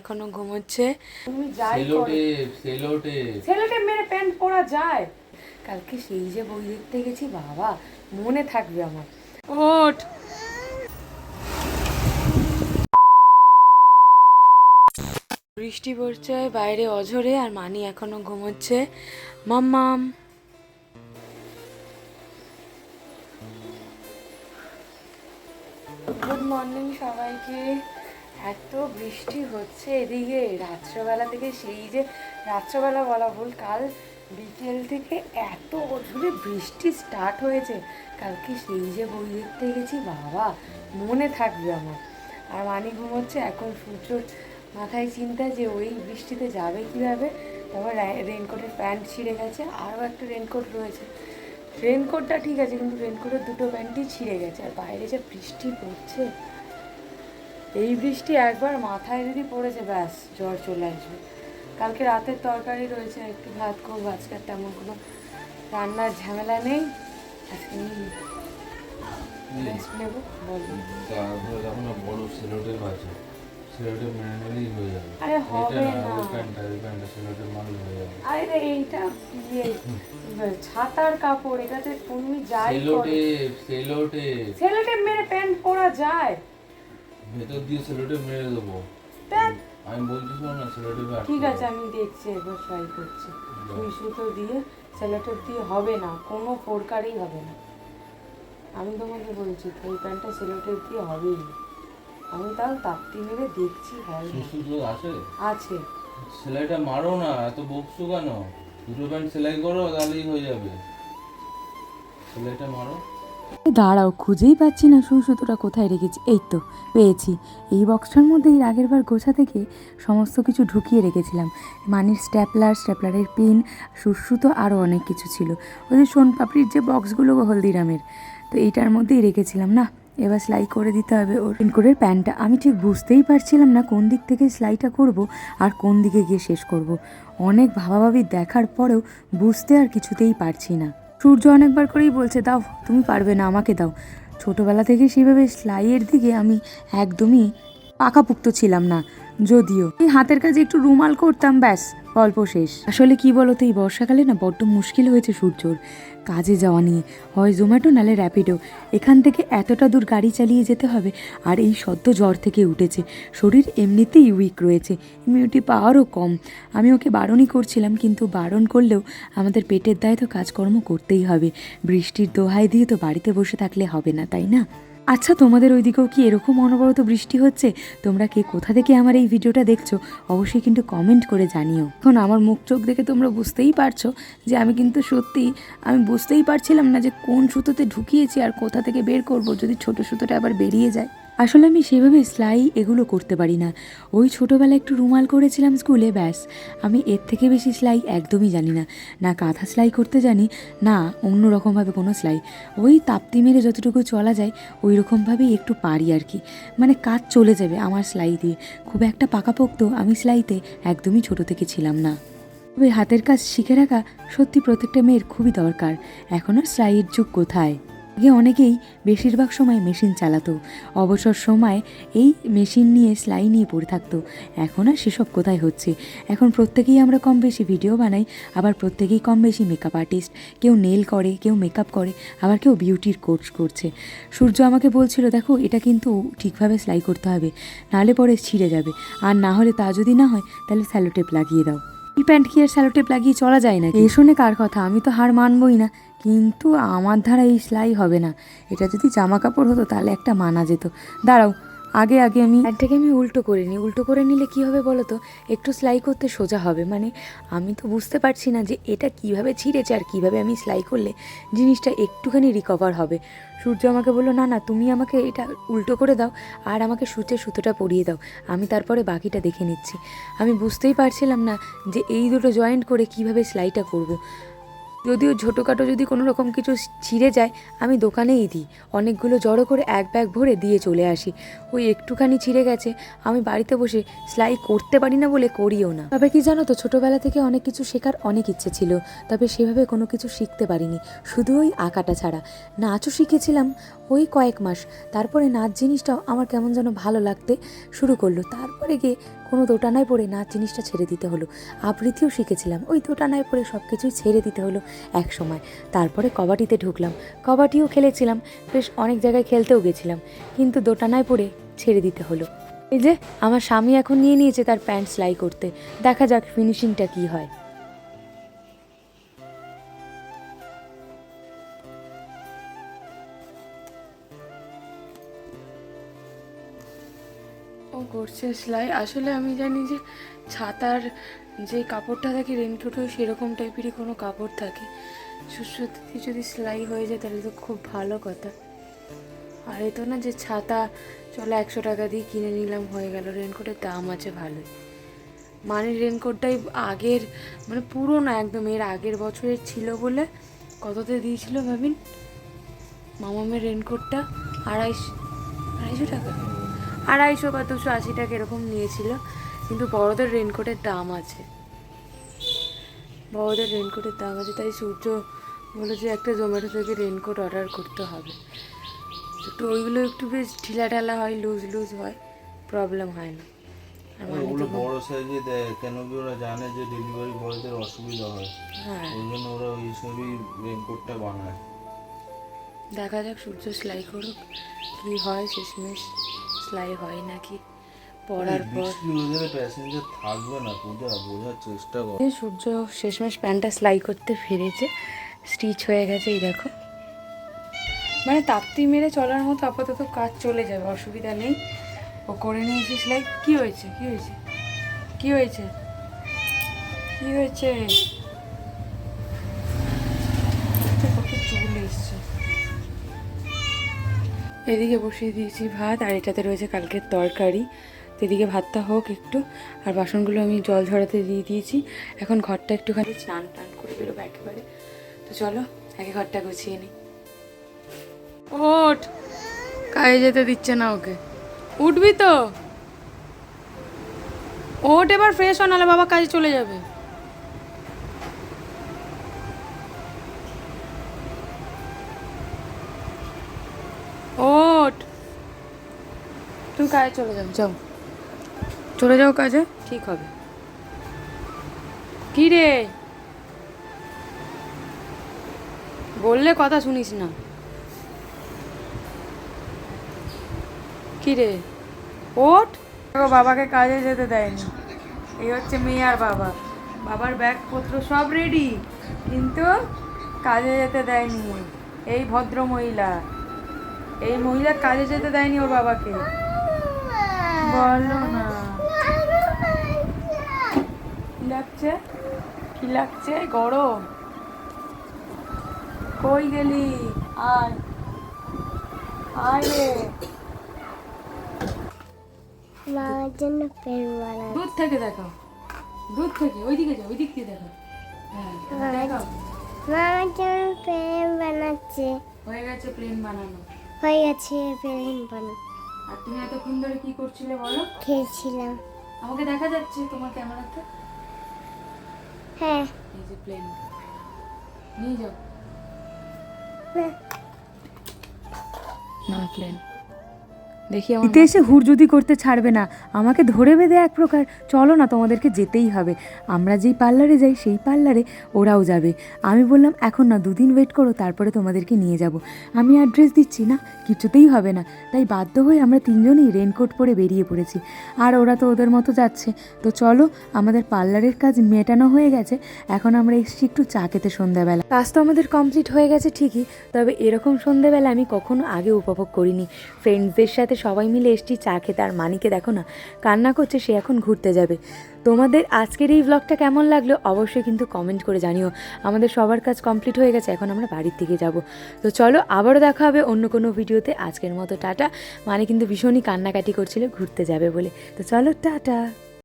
এখনও ঘুমোচ্ছে। তুমি যাই করো। সেলোটেপ সেলোটেপ ছেলেটা মেরে প্যান্ট পরা যায়। কালকে সেই যে বই দেখতে গেছি বাবা মনে থাকবে আমার। ওঠ। বৃষ্টি পড়ছে বাইরে অঝরে আর মানি এখনও ঘুমোচ্ছে। মাম্মাম গুড মর্নিং সবাইকে। এত বৃষ্টি হচ্ছে এদিকে, রাত্রবেলা থেকে সেই যে রাত্রবেলা বলা ভুল, কাল বিকেল থেকে এত জোরে বৃষ্টি স্টার্ট হয়েছে। কালকে সেই যে বই দেখতে গেছি, বাবা, মনে থাকবে আমার। আর মানি ঘুমোচ্ছে, এখন সূর্যর মাথায় চিন্তা যে ওই বৃষ্টিতে যাবে কীভাবে। তারপর রেনকোটের প্যান্ট ছিঁড়ে গেছে, আরও একটা রেনকোট রয়েছে। রেনকোটটা ঠিক আছে, কিন্তু রেনকোটের দুটো প্যান্টই ছিঁড়ে গেছে, আর বাইরে যে বৃষ্টি পড়ছে এই বৃষ্টি একবার মাথায় যদি পড়েছে ব্যাস জ্বর চলে আসবে। কালকে রাতের তরকারি রয়েছে একটু ভাত করব আজকে তেমন কোনো রান্নার ঝামেলা নেই। আজকে রেস্ট নেব বলব বড় সেলোটেপ আছে সেলোটেপ হয়ে যাবে। আরে হবে না। ওই প্যান্টটা ওই প্যান্টটা সেলোটেপ মারলে হয়ে যাবে। আরে এইটা ইয়ে ছাতার কাপড় এটাতে তুমি যাই মেরে প্যান্ট পরা যায়। ভেতর দিয়ে সেলোটেপ মেরে দেবো। আমি বলছি শোনো না সেলোটেপ ঠিক আছে আমি দেখছি একবার ট্রাই করছি। সুই সুতো দিয়ে সেলোটেপ দিয়ে হবে না কোনো প্রকারই হবে না। আমি তোমাকে বলছি ওই প্যান্টটা সেলোটেপ দিয়ে হবেই। না আমি তাও তাপ্তি মেরে দেখছি হয় সুসু আছে। আছে। সেলাইটা মারো না এত বকছো কেন? দুটো প্যান্ট সেলাই করো তাহলেই হয়ে যাবে। সেলাইটা মারো। দাঁড়াও, খুঁজেই পাচ্ছি না সুই সুতোটা কোথায় রেখেছি। এই তো, পেয়েছি। এই বক্সটার মধ্যে এর আগের বার গোছা থেকে সমস্ত কিছু ঢুকিয়ে রেখেছিলাম। মানির স্ট্যাপলার, স্ট্যাপলারের পিন সুসুতো আরও অনেক কিছু ছিল। ওই যে সোন পাপড়ির যে বক্সগুলো হলদিরামের, তো এইটার মধ্যেই রেখেছিলাম না? এবার সেলাই করে দিতে হবে ওর। পিনকোডের প্যান্টটা আমি ঠিক বুঝতেই পারছিলাম না কোন দিক থেকে সেলাইটা করব আর কোন দিকে গিয়ে শেষ করব। অনেক ভাবাভাবি দেখার পরেও বুঝতে আর কিছুতেই পারছি না। সূর্য অনেকবার করেই বলছে, দাও, তুমি পারবে না, আমাকে দাও। ছোটোবেলা থেকে সেভাবে সেলাইয়ের দিকে আমি একদমই পাকাপুক্ত ছিলাম না। যদিও। এই হাতের কাজে একটু রুমাল করতাম, ব্যাস, গল্প শেষ। আসলে কি বলো তো এই বর্ষাকালে না বড্ড মুশকিল হয়েছে সূর্যর। কাজে যাওয়া নিয়ে, হয় জোম্যাটো নালে র্যাপিডো। এখান থেকে এতটা দূর গাড়ি চালিয়ে যেতে হবে, আর এই সদ্য জ্বর থেকে উঠেছে। শরীর এমনিতেই উইক রয়েছে ইমিউনিটি পাওয়ারও কম। আমি ওকে বারণই করছিলাম, কিন্তু বারণ করলেও আমাদের পেটের দায়ে তো কাজকর্ম করতেই হবে। বৃষ্টির দোহাই দিয়ে তো বাড়িতে বসে থাকলে হবে না, তাই না? আচ্ছা তোমাদের ওইদিকেও কি এরকম অনবরত বৃষ্টি হচ্ছে? তোমরা কে, কোথা থেকে আমার এই ভিডিওটা দেখছ? অবশ্যই কিন্তু কমেন্ট করে জানিও। এখন আমার মুখ চোখ দেখে তোমরা বুঝতেই পারছ যে আমি কিন্তু সত্যি আমি বুঝতেই পারছিলাম না যে কোন সুতোতে ঢুকিয়েছি আর কোথা থেকে বের করব যদি ছোট সুতোটা আবার বেরিয়ে যায়। আসলে আমি সেভাবে সেলাই এগুলো করতে পারি না। ওই ছোটোবেলায় একটু রুমাল করেছিলাম স্কুলে, ব্যাস। আমি এর থেকে বেশি সেলাই একদমই জানি না। না কাঁথা সেলাই করতে জানি, না অন্য রকমভাবে কোনো সেলাই। ওই তাপ্তি মেরে যতটুকু চলা যায় ওই রকমভাবেই একটু পারি আর কি। মানে কাজ চলে যাবে আমার সেলাই দিয়ে। খুব একটা পাকাপোক্ত আমি সেলাইতে একদমই ছোট থেকে ছিলাম না। তবে হাতের কাজ শিখে রাখা সত্যি প্রত্যেকটা মেয়ের খুবই দরকার। এখন আর সেলাইয়ের যুগ কোথায়? আগে অনেকেই বেশিরভাগ সময় মেশিন চালাতো। অবসর সময় এই মেশিন নিয়ে সেলাই নিয়ে পড়ে থাকতো। এখন আর সেসব কোথায় হচ্ছে? এখন প্রত্যেকেই আমরা কম বেশি ভিডিও বানাই, আবার প্রত্যেকেই কম বেশি মেকআপ আর্টিস্ট কেউ নেল করে, কেউ মেকআপ করে, আবার কেউ বিউটির কোর্স করছে। সূর্য আমাকে বলছিল, দেখো, এটা কিন্তু ঠিকভাবে সেলাই করতে হবে, নাহলে পরে ছিঁড়ে যাবে। আর না হলে তা যদি না হয়, তাহলে স্যালোটেপ লাগিয়ে দাও। এই প্যান্ট কি আর স্যালোটেপ লাগিয়ে চলা যায় না এ শুনে কার কথা, আমি তো হার মানবই না। কিন্তু আমার ধারা এই সেলাই হবে না। এটা যদি জামা কাপড় হতো, তাহলে একটা মানা যেত। দাঁড়াও, আগে আগে আমি প্যান্টটাকে আমি উল্টো করে নিই। উল্টো করে নিলে কি হবে বলো তো? একটু সেলাই করতে সোজা হবে। মানে আমি তো বুঝতে পারছি না যে এটা কীভাবে ছিঁড়েছে আর কীভাবে আমি সেলাই করলে জিনিসটা একটুখানি রিকভার হবে। সূর্য আমাকে বলল, না না, তুমি আমাকে এটা উল্টো করে দাও আর আমাকে সুচে সুতোটা পরিয়ে দাও। আমি তারপরে বাকিটা দেখে নিচ্ছি। আমি বুঝতেই পারছিলাম না যে এই দুটো জয়েন্ট করে কীভাবে সেলাইটা করব। যদিও ছোটোখাটো যদি কোনো রকম কিছু ছিঁড়ে যায়, আমি দোকানেই দিই। অনেকগুলো জড়ো করে এক ব্যাগ ভরে দিয়ে চলে আসি। ওই একটুখানি ছিঁড়ে গেছে, আমি বাড়িতে বসে সেলাই করতে পারি না বলে করিও না। তবে কি জানো তো, ছোটোবেলা থেকে অনেক কিছু শেখার অনেক ইচ্ছে ছিল, তবে সেভাবে কোনো কিছু শিখতে পারিনি, শুধু ওই আঁকাটা ছাড়া। নাচও শিখেছিলাম ওই কয়েক মাস, তারপরে নাচ জিনিসটাও আমার কেমন যেন ভালো লাগতে শুরু করল। তারপরে গিয়ে কোনো দোটানায় পড়ে নাচ জিনিসটা ছেড়ে দিতে হলো। আবৃত্তিও শিখেছিলাম। ওই দোটানায় পড়ে সব কিছুই ছেড়ে দিতে হলো এক সময়। তারপরে কবাডিতে ঢুকলাম। কবাডিও খেলেছিলাম। বেশ অনেক জায়গায় খেলতেও গেছিলাম। কিন্তু দোটানায় পড়ে ছেড়ে দিতে হলো। এই যে, আমার স্বামী এখন নিয়ে নিয়েছে তার প্যান্ট সেলাই করতে। দেখা যাক ফিনিশিংটা কী হয়। করছে সেলাই। আসলে আমি জানি যে ছাতার যে কাপড়টা থাকে রেনকোটও সেরকম টাইপেরই কোনো কাপড় থাকে। সত্যি যদি সেলাই হয়ে যায়, তাহলে তো খুব ভালো কথা। আর এ তো না যে ছাতা, চলো একশো টাকা দিয়ে কিনে নিলাম, হয়ে গেল। রেনকোটের দাম আছে ভালোই। মানে রেনকোটটাই আগের মানে পুরোনো একদম, এর আগের বছরের ছিল বলে কততে দিয়েছিল ভাবিন? মামামের রেনকোটটা আড়াইশো আড়াইশো টাকা। আড়াইশো বা দুশো আশি টাকা এরকম নিয়েছিল কিন্তু বড়দের রেনকোটের দাম আছে। বড়দের রেনকোটের দাম আছে তাই সূর্য বলে যে একটা জোম্যাটো থেকে রেনকোট অর্ডার করতে হবে। একটু ওইগুলো একটু বেশ ঢিলা ঢালা হয় লুজ লুজ হয় প্রবলেম হয় না। মানে ওগুলো বড় সাইজে দেয় কেন কি ওরা জানে যে ডেলিভারি বয়দের অসুবিধা হয়? হ্যাঁ। ওই জন্য ওরা ওই সবই রেনকোটটা বানায়। দেখা যাক সূর্য সেলাই করুক কি হয় শেষমেশ। সেলাই হয় নাকি? পড়ার পর প্যাসেঞ্জার থাকবে না পূজা বোঝার চেষ্টা কর। সূর্য শেষমেশ প্যান্টটা সেলাই করতে ফিরেছে স্টিচ হয়ে গেছে এই দেখো। মানে তাপ্তি মেরে চলার মতো আপাতত কাজ চলে যাবে অসুবিধা নেই। ও করে নিয়েছে সেলাই। কি হয়েছে? কি হয়েছে? কি হয়েছে? কি হয়েছে? কত চুল এসছে। এদিকে বসিয়ে দিয়েছি ভাত, আর এটাতে রয়েছে কালকের তরকারি। এদিকে ভাতটা হোক একটু, আর বাসনগুলো আমি জল ঝরাতে দিয়ে দিয়েছি। এখন ঘরটা একটুখানি স্নান টান করে বেরোবো একেবারে। তো চলো, আগে ঘরটা গুছিয়ে নিই। ওঠ! কাজে যেতে দিচ্ছে না ওকে। উঠবি তো? ওঠ এবার ফ্রেশ হ, নাহলে বাবা কাজে চলে যাবে। তুমি কাজে চলে যাও যাও। চলে যাও কাজে। ঠিক হবে। কি রে? বললে কথা শুনিস না। কি রে? ওট দেখো বাবাকে কাজে যেতে দেয়নি। এই হচ্ছে মেয়ে আর বাবা। বাবার ব্যাগপত্র সব রেডি কিন্তু কাজে যেতে দেয়নি। এই ভদ্র মহিলা এই মহিলা কাজে যেতে দেয়নি ওর বাবাকে। বলো না। কি লাগছে? কি লাগছে? গরম। কই গেলি? আয়। আয় রে। মার জন্য পেন বানাই দূর থেকে দেখাও। দূর থেকে। ওইদিকে যাও ওই দিক দিয়ে দেখাও। হ্যাঁ দেখাও। মামার জন্য পেন বানাচ্ছে। হয়ে গেছে প্লেন বানানো। হয়ে গেছে পেন বানানো আর তুমি এতক্ষণ ধরে কি করছিলে বলো? খেলছিলাম। আমাকে দেখা যাচ্ছে তোমার ক্যামেরাতে। হ্যাঁ। এই যে প্লেন নিয়ে যাও। না। প্লেন দেখি এতে এসে হুড়জুদি করতে ছাড়বে না আমাকে ধরে বেঁধে এক প্রকার চলো না তোমাদেরকে যেতেই হবে। আমরা যেই পার্লারে যাই সেই পার্লারে ওরাও যাবে। আমি বললাম এখন না দুদিন ওয়েট করো তারপরে তোমাদেরকে নিয়ে যাব। আমি অ্যাড্রেস দিচ্ছি না কিছুতেই হবে না। তাই বাধ্য হয়ে আমরা তিনজনেই রেনকোট পরে বেরিয়ে পড়েছি। আর ওরা তো ওদের মতো যাচ্ছে। তো চলো আমাদের পার্লারের কাজ মেটানো হয়ে গেছে। এখন আমরা এসেছি একটু চা খেতে সন্ধ্যাবেলা। কাজ তো আমাদের কমপ্লিট হয়ে গেছে ঠিকই তবে এরকম সন্ধ্যাবেলা আমি কখনো আগে উপভোগ করিনি। ফ্রেন্ডসদের সাথে সবাই মিলে এসছি চা খেতে। আর মানিকে দেখো না, কান্না করছে, সে এখন ঘুরতে যাবে। তোমাদের আজকের এই ব্লগটা কেমন লাগল অবশ্যই কিন্তু কমেন্ট করে জানিও। আমাদের সবার কাজ কমপ্লিট হয়ে গেছে, এখন আমরা বাড়ির দিকে যাব। তো চলো, আবারও দেখা হবে অন্য কোনো ভিডিওতে আজকের মতো টাটা। মানে কিন্তু ভীষণই কান্নাকাটি করছিল, ঘুরতে যাবে বলে। তো চলো, টাটা।